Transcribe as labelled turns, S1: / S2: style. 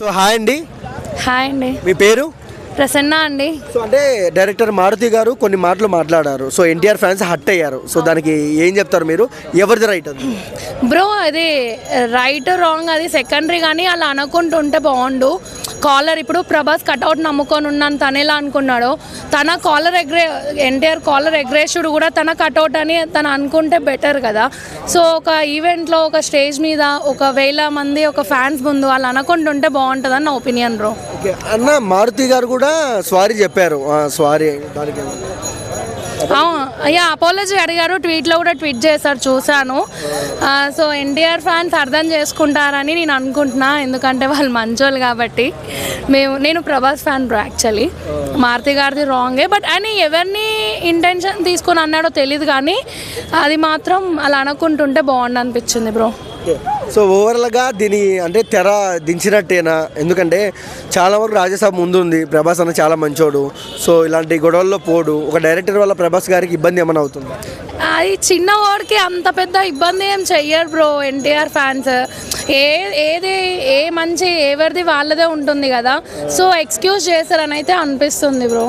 S1: So hi అండి.
S2: Hi అండి.
S1: మీ పేరు?
S2: ప్రసన్న అండి.
S1: సో అంటే డైరెక్టర్ మారుతి గారు కొన్ని మాటలు మాట్లాడారు. సో ఎన్టీఆర్ ఫ్యాన్స్ హట్ అయ్యారు. సో దానికి ఏం చెప్తారు మీరు? ఎవరిది రైట్ అది?
S2: బ్రో అది రైట్ రాంగ్ అది సెకండరీ కానీ అలా అనుకుంటుంటే బాగుండు. కాలర్ ఇప్పుడు ప్రభాస్ కట్అవుట్ నమ్ముకొని ఉన్నాను తనేలా ఎలా అనుకున్నాడో. తన కాలర్ ఎగ్రే ఎన్టీఆర్ కాలర్ ఎగ్రేషుడు కూడా తన కట్అవుట్ అని తను అనుకుంటే బెటర్ కదా. సో ఒక ఈవెంట్లో ఒక స్టేజ్ మీద ఒక వేల మంది ఒక ఫ్యాన్స్ ముందు వాళ్ళు అనుకుంటుంటే బాగుంటుందని నా ఒపీనియన్ బ్రో.
S1: అన్న మారుతి గారు కూడా సారీ చెప్పారు. సారీ దానికి
S2: అయ్యా అపాలజీ అడిగారు ట్వీట్లో కూడా ట్వీట్ చేశారు చూశాను. సో ఎన్టీఆర్ ఫ్యాన్స్ అర్థం చేసుకుంటారని నేను అనుకుంటున్నా ఎందుకంటే వాళ్ళు మంచోళ్ళు కాబట్టి. మేము నేను Prabhas fan bro actually Maruthi గారిది రాంగే బట్ ఆయన ఎవరిని ఇంటెన్షన్ తీసుకొని అన్నాడో తెలియదు కానీ అది మాత్రం అలా అనుకుంటుంటే బాగుండనిపించింది బ్రో.
S1: సో ఓవరాల్గా దీని అంటే తెర దించినట్టేనా? ఎందుకంటే చాలా వరకు రాజ్యసభ ముందుంది. ప్రభాస్ అన్న చాలా మంచోడు. సో ఇలాంటి గొడవల్లో పోడు. ఒక డైరెక్టర్ వల్ల ప్రభాస్ గారికి ఇబ్బంది ఏమైనా అవుతుంది?
S2: అది చిన్న వాడికి అంత పెద్ద ఇబ్బంది ఏం చెయ్యరు బ్రో ఎన్టీఆర్ ఫ్యాన్స్. ఏ ఏది ఏ మంచి ఎవరిది వాళ్ళదే ఉంటుంది కదా. సో ఎక్స్క్యూజ్ చేశారని అయితే అనిపిస్తుంది బ్రో.